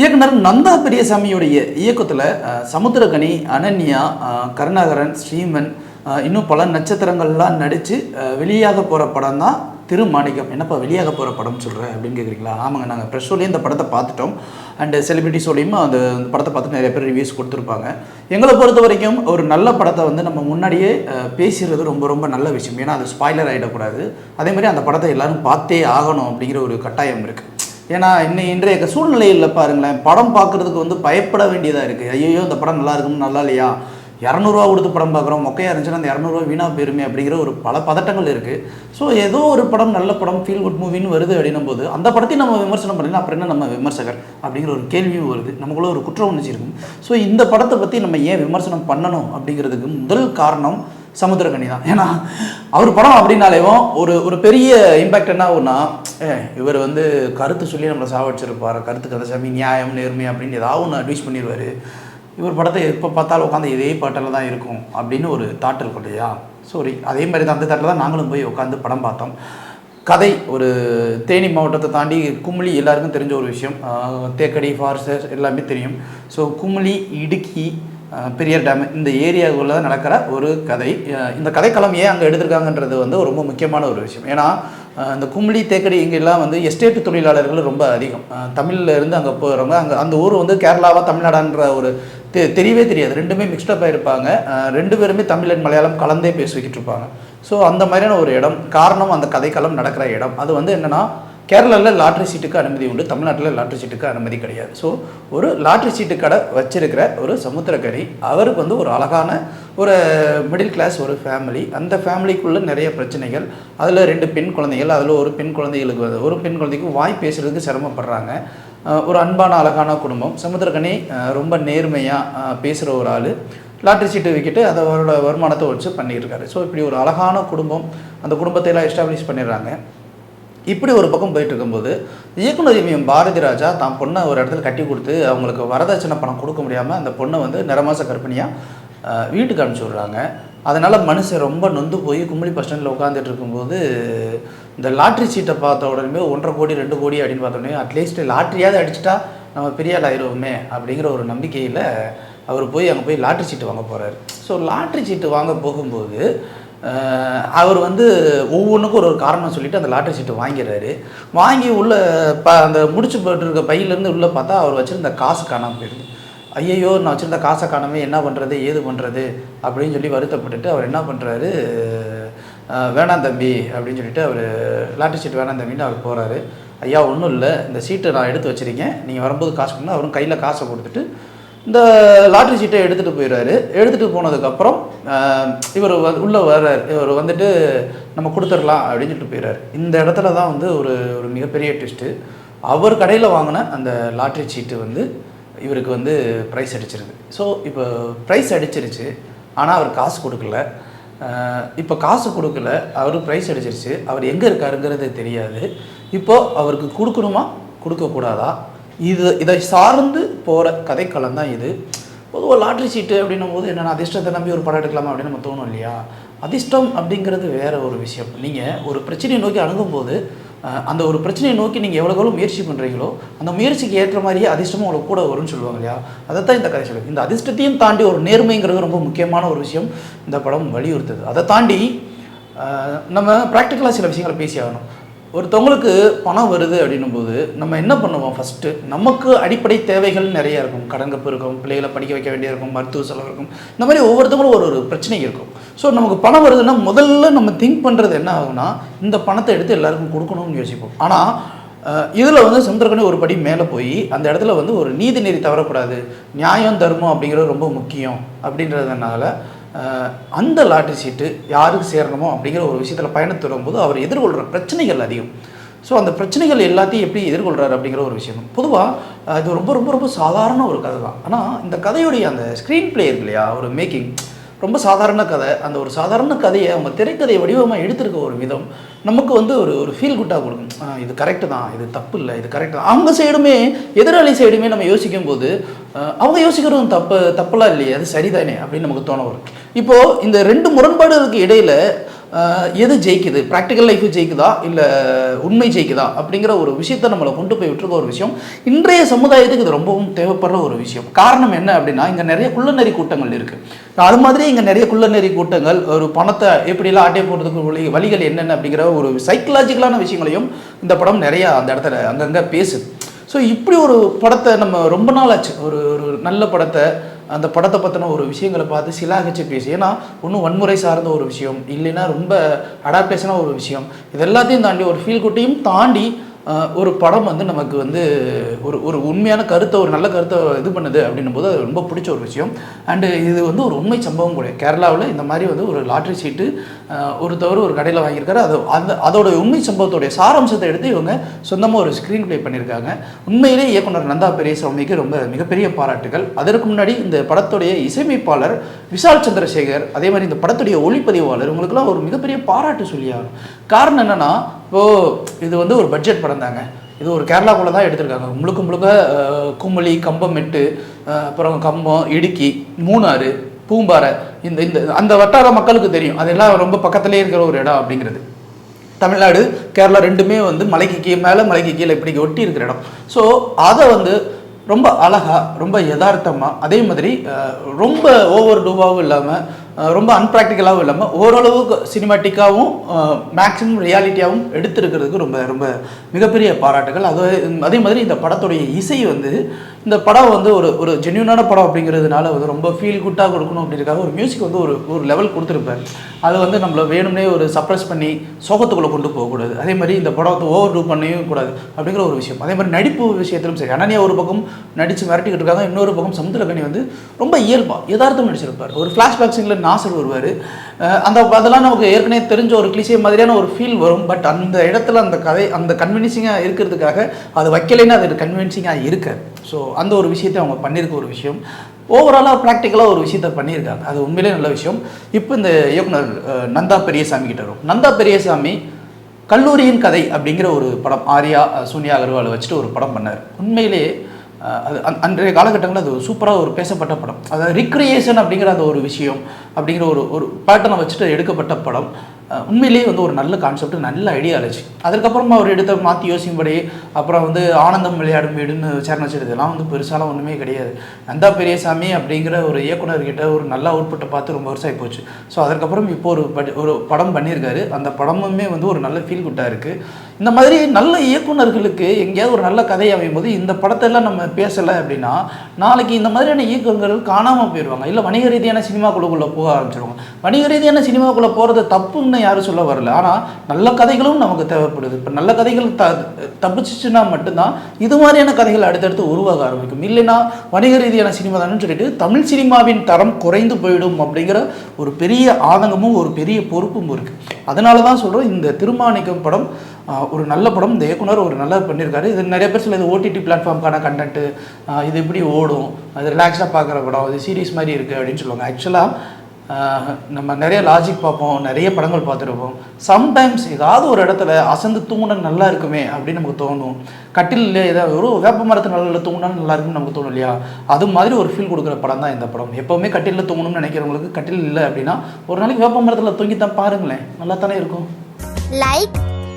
இயக்குனர் நந்தா பெரியசாமியுடைய இயக்கத்தில் சமுத்திரகனி அனன்யா கருணாகரன் ஸ்ரீமன் இன்னும் பல நட்சத்திரங்கள்லாம் நடித்து வெளியாக போகிற படம் தான் திருமாணிக்கம். என்னப்பா வெளியாக போகிற படம் சொல்கிறேன் அப்படின்னு கேட்குறீங்களா ஆமாங்க நாங்கள் ப்ரெஸ் ஷோலேயே இந்த படத்தை பார்த்துட்டோம். அண்டு செலிபிரிட்டிஸோடையும் அந்த படத்தை பார்த்து நிறைய பேர் ரிவ்யூஸ் கொடுத்துருப்பாங்க. எங்களை பொறுத்த வரைக்கும் ஒரு நல்ல படத்தை வந்து நம்ம முன்னாடியே பேசுகிறது ரொம்ப ரொம்ப நல்ல விஷயம். ஏன்னா அது ஸ்பாய்லர் ஆகிடக்கூடாது அதே மாதிரி அந்த படத்தை எல்லாரும் பார்த்தே ஆகணும் அப்படிங்கிற ஒரு கட்டாயம் இருக்குது ஏன்னா இன்னும் இன்றைய சூழ்நிலையில் பாருங்களேன் படம் பார்க்குறதுக்கு வந்து பயப்பட வேண்டியதாக இருக்குது ஐயோ இந்த படம் நல்லா இருக்கும் நல்லா இல்லையா? இரநூறுவா கொடுத்து படம் பார்க்குறோம் மொக்கையாக இருந்துச்சுன்னா அந்த இரநூறுவா வீணாக போயிருமே அப்படிங்கிற ஒரு பல பதட்டங்கள் இருக்குது ஸோ ஏதோ ஒரு படம் நல்ல படம் ஃபீல் குட் மூவின்னு வருது அப்படின்னும் போது அந்த படத்தையும் நம்ம விமர்சனம் பண்ணலாம் அப்புறம் என்ன நம்ம விமர்சகர் அப்படிங்கிற ஒரு கேள்வியும் வருது. நமக்குள்ள ஒரு குற்ற உணர்ச்சி இருக்கும் ஸோ இந்த படத்தை பற்றி நம்ம ஏன் விமர்சனம் பண்ணணும் அப்படிங்கிறதுக்கு முதல் காரணம் சமுத்திரகனி தான். ஏன்னா அவர் படம் அப்படின்னாலேவும் ஒரு ஒரு பெரிய இம்பேக்ட் என்ன ஆகும்னா இவர் வந்து கருத்து சொல்லி நம்மளை சாவடிச்சிருப்பார். கருத்து கதைசாமி நியாயம் நேர்மை அப்படின்னு ஏதாவது ஒன்று அட்வைஸ் பண்ணிடுவார் இவர் படத்தை எப்போ பார்த்தாலும் உட்காந்து இதே பாட்டில் தான் இருக்கும் அப்படின்னு ஒரு தாட் இருக்கும் இல்லையா? சாரி அதே மாதிரி தான் அந்த தாட்டில் தான் நாங்களும் போய் உட்காந்து படம் பார்த்தோம். கதை ஒரு தேனி மாவட்டத்தை தாண்டி கும்ளி எல்லாருக்கும் தெரிஞ்ச ஒரு விஷயம். தேக்கடி ஃபாரஸ்டர்ஸ் எல்லாமே தெரியும். ஸோ கும்ளி இடுக்கி பெரியார் டேம் இந்த ஏரியாவுக்குள்ள நடக்கிற ஒரு கதை. இந்த கதைக்களம் ஏன் அங்கே எடுத்திருக்காங்கன்றது வந்து ரொம்ப முக்கியமான ஒரு விஷயம். ஏன்னா இந்த கும்ளி தேக்கடி இங்கெல்லாம் வந்து எஸ்டேட் தொழிலாளர்கள் ரொம்ப அதிகம். தமிழில் இருந்து அங்கே போகிறவங்க அங்கே அந்த ஊர் வந்து கேரளாவாக தமிழ்நாடான்ற ஒரு தெ தெரியவே தெரியாது. ரெண்டுமே மிக்ஸ்டப் ஆகிருப்பாங்க ரெண்டு பேருமே தமிழ் மலையாளம் கலந்தே பேசிக்கிட்டு இருப்பாங்க. ஸோ அந்த மாதிரியான ஒரு இடம் காரணம் அந்த கதைக்களம் நடக்கிற இடம். அது வந்து என்னென்னா கேரளாவில் லாட்ரி சீட்டுக்கு அனுமதி உண்டு தமிழ்நாட்டில் லாட்ரி சீட்டுக்கு அனுமதி கிடையாது. ஸோ ஒரு லாட்ரி சீட்டு கடை வச்சிருக்கிற ஒரு சமுத்திரக்கரி அவருக்கு வந்து ஒரு அழகான ஒரு மிடில் கிளாஸ் ஒரு ஃபேமிலி அந்த ஃபேமிலிக்குள்ளே நிறைய பிரச்சனைகள். அதில் ரெண்டு பெண் குழந்தைகள் அதில் ஒரு பெண் குழந்தைகளுக்கு ஒரு பெண் குழந்தைக்கு வாய் பேசுறதுக்கு சிரமப்படுறாங்க. ஒரு அன்பான அழகான குடும்பம். சமுத்திரக்கனி ரொம்ப நேர்மையாக பேசுகிற ஒரு ஆள். லாட்ரி சீட்டு விற்கிட்டு அதை அவரோட வருமானத்தை வச்சு பண்ணிட்டு இருக்காரு. ஸோ இப்படி ஒரு அழகான குடும்பம் அந்த குடும்பத்தை எல்லாம் எஸ்டாப்ளிஷ் பண்ணிடுறாங்க. இப்படி ஒரு பக்கம் போயிட்டு இருக்கும்போது இயக்குனர் இமயம் பாரதி ராஜா தான் பொண்ணை ஒரு இடத்துல கட்டி கொடுத்து அவங்களுக்கு வரதட்சணை பணம் கொடுக்க முடியாமல் அந்த பொண்ணை வந்து நிறமாச கற்பனையாக வீட்டுக்கு அனுப்பிச்சி விட்றாங்க. அதனால் மனுஷன் ரொம்ப நொந்து போய் கும்பலி பஸ் ஸ்டாண்டில் உட்காந்துட்டு இருக்கும்போது இந்த லாட்ரி சீட்டை பார்த்த உடனே ஒன்றரை கோடி ரெண்டு கோடி அப்படின்னு பார்த்த உடனே அட்லீஸ்ட் லாட்ரியாவது அடிச்சிட்டா நம்ம பெரிய ஆள் ஆயிடுவோமே அப்படிங்கிற ஒரு நம்பிக்கையில் அவர் போய் அங்கே போய் லாட்ரி சீட்டு வாங்க போகிறாரு ஸோ லாட்ரி சீட்டு வாங்க போகும்போது அவர் வந்து ஒவ்வொன்றுக்கும் ஒரு ஒரு காரணம் சொல்லிவிட்டு அந்த லாட்ரி சீட்டு வாங்கிடுறாரு வாங்கி உள்ள ப அந்த முடிச்சு போட்டுருக்க பையிலேருந்து உள்ளே பார்த்தா அவர் வச்சுருந்த காசு காணாமல் போயிடுது. ஐயையோ நான் வச்சுருந்த காசை காணாமல் என்ன பண்ணுறது ஏது பண்ணுறது அப்படின்னு சொல்லி வருத்தப்பட்டுட்டு அவர் என்ன பண்ணுறாரு வேணாம் தம்பி அப்படின்னு சொல்லிட்டு அவர் லாட்ரி சீட் வேணாம் தம்பின்னு அவர் போகிறாரு ஐயா ஒன்றும் இல்லை இந்த சீட்டை நான் எடுத்து வச்சுருக்கேன். நீங்கள் வரும்போது காசு கொடுங்க. அவரும் கையில் காசை கொடுத்துட்டு இந்த லாட்ரி சீட்டை எடுத்துகிட்டு போயிடுவாரு எடுத்துகிட்டு போனதுக்கப்புறம் இவர் உள்ளே வர்றார். இவர் வந்துட்டு நம்ம கொடுத்துடலாம் அப்படின்னு சொல்லிட்டு போயிடுறாரு இந்த இடத்துல தான் வந்து ஒரு ஒரு மிகப்பெரிய ட்விஸ்ட்டு அவர் கடையில் வாங்கின அந்த லாட்ரி சீட்டு வந்து இவருக்கு வந்து ப்ரைஸ் அடிச்சிருது. ஸோ இப்போ ப்ரைஸ் அடிச்சிருச்சு. ஆனால் அவர் காசு கொடுக்கல. இப்போ காசு கொடுக்கல. அவர் ப்ரைஸ் அடிச்சிருச்சு. அவர் எங்கே இருக்காருங்கிறது தெரியாது. இப்போது அவருக்கு கொடுக்கணுமா? கொடுக்கக்கூடாதா? இது இதை சார்ந்து போகிற கதைக்களம் தான் இது. பொதுவாக லாட்ரி சீட்டு அப்படின்னும் போது என்னென்ன அதிர்ஷ்டத்தை நம்பி ஒரு படம் எடுக்கலாமா அப்படின்னு நம்ம தோணும் இல்லையா? அதிர்ஷ்டம் அப்படிங்கிறது வேற ஒரு விஷயம். நீங்கள் ஒரு பிரச்சனையை நோக்கி அணுகும்போது போது அந்த ஒரு பிரச்சனையை நோக்கி நீங்கள் எவ்வளோ எவ்வளோ முயற்சி பண்ணுறீங்களோ அந்த முயற்சிக்கு ஏற்ற மாதிரியே அதிர்ஷ்டமும் உங்களுக்கு கூட வரும்னு சொல்லுவாங்க இல்லையா? அதை தான் இந்த கதை சொல்லுது. இந்த அதிர்ஷ்டத்தையும் தாண்டி ஒரு நேர்மைங்கிறது ரொம்ப முக்கியமான ஒரு விஷயம். இந்த படம் வலியுறுத்துது. அதை தாண்டி நம்ம ப்ராக்டிக்கலாக சில விஷயங்களை பேசி ஆகணும். ஒருத்தவங்களுக்கு பணம் வருது அப்படின்னும் போது நம்ம என்ன பண்ணுவோம் ஃபஸ்ட்டு நமக்கு அடிப்படை தேவைகள் நிறைய இருக்கும். கடன் கப்பு இருக்கும் பிள்ளைகளை படிக்க வைக்க வேண்டியிருக்கும் மருத்துவ செலவு இருக்கும். இந்த மாதிரி ஒவ்வொருத்தவங்களும் ஒரு ஒரு பிரச்சனை இருக்கும். ஸோ நமக்கு பணம் வருதுன்னா முதல்ல நம்ம திங்க் பண்ணுறது என்ன ஆகும்னா இந்த பணத்தை எடுத்து எல்லாருக்கும் கொடுக்கணும்னு யோசிப்போம். ஆனால் இதில் வந்து சமுத்திரக்கணி ஒரு படி மேலே போய் அந்த இடத்துல வந்து ஒரு நீதி நெறி தவறக்கூடாது. நியாயம் தர்மம் அப்படிங்கிறது ரொம்ப முக்கியம் அப்படின்றதுனால அந்த லாட்ரி சீட்டு யாருக்கு சேரணுமோ அப்படிங்கிற ஒரு விஷயத்தில் பயணத்து வரும்போது அவர் எதிர்கொள்கிற பிரச்சனைகள் அதிகம். ஸோ அந்த பிரச்சனைகள் எல்லாத்தையும் எப்படி எதிர்கொள்கிறார் அப்படிங்கிற ஒரு விஷயம். பொதுவாக இது ரொம்ப ரொம்ப ரொம்ப சாதாரண ஒரு கதை தான் ஆனால் இந்த கதையுடைய அந்த ஸ்க்ரீன் பிளே இருக்கு இல்லையா? ஒரு மேக்கிங் ரொம்ப சாதாரண கதை. அந்த ஒரு சாதாரண கதையை அவங்க திரைக்கதையை வடிவமாக எடுத்திருக்க ஒரு விதம் நமக்கு வந்து ஒரு ஒரு ஃபீல் குட்டாக கொடுக்கும். இது கரெக்டு தான் இது தப்பு இல்லை இது கரெக்டு தான். அவங்க சைடுமே எதிராளி சைடுமே நம்ம யோசிக்கும் போது அவங்க யோசிக்கிறதும் தப்பு தப்பெல்லாம் இல்லையே அது சரிதானே அப்படின்னு நமக்கு தோண வரும். இப்போது இந்த ரெண்டு முரண்பாடுகளுக்கு இடையில் எது ஜெயிக்குது? ப்ராக்டிக்கல் லைஃப் ஜெயிக்குதா? இல்லை உண்மை ஜெயிக்குதா? அப்படிங்கிற ஒரு விஷயத்தை நம்மளை கொண்டு போய் விட்டுருக்க ஒரு விஷயம். இன்றைய சமுதாயத்துக்கு இது ரொம்பவும் தேவைப்படுற ஒரு விஷயம். காரணம் என்ன அப்படின்னா இங்கே நிறைய குள்ளநெறி கூட்டங்கள் இருக்குது அது மாதிரி இங்கே நிறைய குள்ளநெறி கூட்டங்கள் ஒரு பணத்தை எப்படிலாம் ஆட்டை போடுறதுக்கு வழி வழிகள் என்னென்ன அப்படிங்கிற ஒரு சைக்கலாஜிக்கலான விஷயங்களையும் இந்த படம் நிறைய அந்த இடத்துல அங்கங்கே பேசுது. ஸோ இப்படி ஒரு படத்தை நம்ம ரொம்ப நாள் ஆச்சு ஒரு ஒரு நல்ல படத்தை அந்த படத்தை பற்றின ஒரு விஷயங்களை பார்த்து சிலாகிச்சு பேசி. ஏன்னா ஒன்றும் வன்முறை சார்ந்த ஒரு விஷயம் இல்லைன்னா ரொம்ப அடாப்டேஷனாக ஒரு விஷயம். இது எல்லாத்தையும் தாண்டி ஒரு ஃபீல் குட்டையும் தாண்டி ஒரு படம் வந்து நமக்கு வந்து ஒரு ஒரு உண்மையான கருத்தை ஒரு நல்ல கருத்தை இது பண்ணுது அப்படின்னும் போது அது ரொம்ப பிடிச்ச ஒரு விஷயம். அண்டு இது வந்து ஒரு உண்மை சம்பவம் கூட. கேரளாவில் இந்த மாதிரி வந்து ஒரு லாட்ரி சீட்டு ஒருத்தவர் ஒரு கடையில் வாங்கியிருக்காரு. அது அந்த அதோட உண்மை சம்பவத்தோடைய சாராம்சத்தை எடுத்து இவங்க சொந்தமாக ஒரு ஸ்க்ரீன் ப்ளே பண்ணியிருக்காங்க. உண்மையிலே இயக்குனர் நந்தா பெரியசாமிக்கு ரொம்ப மிகப்பெரிய பாராட்டுகள். அதற்கு முன்னாடி இந்த படத்துடைய இசையமைப்பாளர் விஷால் சந்திரசேகர் அதே மாதிரி இந்த படத்துடைய ஒளிப்பதிவாளர் இவங்களுக்குலாம் ஒரு மிகப்பெரிய பாராட்டு சொல்லியாகும் காரணம் என்னென்னா இப்போது இது வந்து ஒரு பட்ஜெட் படம் தாங்க. இது ஒரு கேரளாக்குள்ளே தான் எடுத்திருக்காங்க. முழுக்க முழுக்க அஹ், கம்பமெட்டு அப்புறம் கம்பம் இடுக்கி மூணாறு பூம்பாறை இந்த இந்த அந்த வட்டார மக்களுக்கு தெரியும். அதெல்லாம் ரொம்ப பக்கத்துலேயே இருக்கிற ஒரு இடம் அப்படிங்கிறது. தமிழ்நாடு கேரளா ரெண்டுமே வந்து மலைக்கு கீழே மேலே மலைக்கு கீழே இப்படி ஒட்டி இருக்கிற இடம். ஸோ அதை வந்து ரொம்ப அழகாக ரொம்ப யதார்த்தமாக அதே மாதிரி ரொம்ப ஓவர் டூவாகவும் இல்லாமல் ரொம்ப அன்பிராக்டிக்கலாகவும் இல்லாமல் ஓரளவுக்கு சினிமாட்டிக்காகவும் மேக்ஸிமம் ரியாலிட்டியாகவும் எடுத்திருக்கிறதுக்கு ரொம்ப ரொம்ப மிகப்பெரிய பாராட்டுகள். அது அதே மாதிரி இந்த படத்துடைய இசை வந்து இந்த படம் வந்து ஒரு ஒரு ஜென்யூனான படம் அப்படிங்கிறதுனால வந்து ரொம்ப ஃபீல் குட்டாக கொடுக்கணும் அப்படின்றதுக்காக ஒரு மியூசிக் வந்து ஒரு ஒரு லெவல் கொடுத்துருப்பார். அது வந்து நம்மள வேணும்னே ஒரு சப்ரஸ் பண்ணி சோகத்துக்குள்ளே கொண்டு போகக்கூடாது. அதே மாதிரி இந்த படத்தை ஓவர் டூ பண்ணவும் கூடாது அப்படிங்கிற ஒரு விஷயம். அதே மாதிரி நடிப்பு விஷயத்திலும் சரி அனன்யா ஒரு பக்கம் நடித்து மிரட்டிக்கிட்டு இருக்காங்க இன்னொரு பக்கம் சமுத்திரகனி வந்து ரொம்ப இயல்பாக யதார்த்தம் நடிச்சிருப்பார். ஒரு ஃப்ளாஷ்பேக் சீனில் நாசர் வருவார். அந்த அதெல்லாம் நமக்கு ஏற்கனவே தெரிஞ்ச ஒரு கிளிசே மாதிரியான ஒரு ஃபீல் வரும். பட் அந்த இடத்துல அந்த கதை அந்த கன்வின்சிங்காக இருக்கிறதுக்காக அது வைக்கலைன்னா அது கன்வின்சிங்காக இருக்காது. ஸோ அந்த ஒரு விஷயத்தை அவங்க பண்ணியிருக்க ஒரு விஷயம். ஓவராலாக ப்ராக்டிக்கலாக ஒரு விஷயத்த பண்ணியிருக்காங்க. அது உண்மையிலே நல்ல விஷயம். இப்போ இந்த இயக்குனர் நந்தா பெரியசாமி கிட்ட வரும். நந்தா பெரியசாமி கல்லூரியின் கதை அப்படிங்கிற ஒரு படம் ஆர்யா அஹ், சோனியா அகர்வாலை வச்சுட்டு ஒரு படம் பண்ணார். உண்மையிலே அது அந் அன்றைய காலகட்டங்களில் அது சூப்பராக ஒரு பேசப்பட்ட படம். அதாவது ரிக்ரியேஷன் அப்படிங்கிற அந்த ஒரு விஷயம் அப்படிங்கிற ஒரு ஒரு பேட்டனை வச்சுட்டு எடுக்கப்பட்ட படம். உண்மையிலேயே வந்து ஒரு நல்ல கான்செப்ட் நல்ல ஐடியா இருந்துச்சு அதுக்கப்புறமா அவர் எடுத்த மாற்றி யோசிக்கும்படி அப்புறம் வந்து ஆனந்தம் விளையாடும் வீடுன்னு சேரண இதெல்லாம் வந்து பெருசாலாம் ஒன்றுமே கிடையாது. நந்தா பெரியசாமி அப்படிங்கிற ஒரு இயக்குனர்கிட்ட ஒரு நல்ல அவுட்புட்டை பார்த்து ரொம்ப வருஷம் போச்சு. ஸோ அதுக்கப்புறம் இப்போ ஒரு ஒரு படம் பண்ணியிருக்காரு. அந்த படமுமே வந்து ஒரு நல்ல ஃபீல் குட்டாக இருக்குது இந்த மாதிரி நல்ல இயக்குனர்களுக்கு எங்கேயாவது ஒரு நல்ல கதை அமையும் போது இந்த படத்தெல்லாம் நம்ம பேசலை அப்படின்னா நாளைக்கு இந்த மாதிரியான இயக்குனர்கள் காணாமல் போயிடுவாங்க. இல்லை வணிக ரீதியான சினிமாக்குள்ளே போக ஆரம்பிச்சிருவாங்க. வணிக ரீதியான சினிமாக்குள்ளே போகிறது தப்புன்னு யாரும் சொல்ல வரல. ஆனால் நல்ல கதைகளும் நமக்கு தேவைப்படுது. இப்போ நல்ல கதைகள் த தப்பிச்சிச்சுன்னா மட்டும்தான் இது மாதிரியான கதைகள் அடுத்தடுத்து உருவாக ஆரம்பிக்கும். இல்லைன்னா வணிக ரீதியான சினிமா தானே சொல்லிட்டு தமிழ் சினிமாவின் தரம் குறைந்து போயிடும் அப்படிங்கிற ஒரு பெரிய ஆதங்கமும் ஒரு பெரிய பொறுப்பும் இருக்குது அதனால தான் சொல்கிறோம் இந்த திருமாணிக்கம் படம் ஒரு நல்ல படம் இந்த இயக்குனர் ஒரு நல்லா பண்ணியிருக்காரு. இது நிறைய பேர் சில இது ஓடிடி பிளாட்ஃபார்ம்க்கான கண்டென்ட்டு இது எப்படி ஓடும் அது ரிலாக்ஸாக பார்க்குற படம் இது சீரிஸ் மாதிரி இருக்குது அப்படின்னு சொல்லுவாங்க. ஆக்சுவலாக நம்ம நிறைய லாஜிக் பார்ப்போம் நிறைய படங்கள் பார்த்துருப்போம். சம்டைம்ஸ் ஏதாவது ஒரு இடத்துல அசந்து தூங்கினா நல்லா இருக்குமே அப்படின்னு நமக்கு தோணும். கட்டில் ஏதாவது ஒரு வேப்ப மரத்து நல்ல தூங்கினா நல்லா இருக்குன்னு நமக்கு தோணும் இல்லையா? அது மாதிரி ஒரு ஃபீல் கொடுக்குற படம் தான் இந்த படம். எப்போவுமே கட்டிலில் தூங்கணும்னு நினைக்கிறவங்களுக்கு கட்டில் இல்லை அப்படின்னா ஒரு நாளைக்கு வேப்ப மரத்தில் தூங்கி தான் பாருங்களேன் நல்லா தானே இருக்கும். Like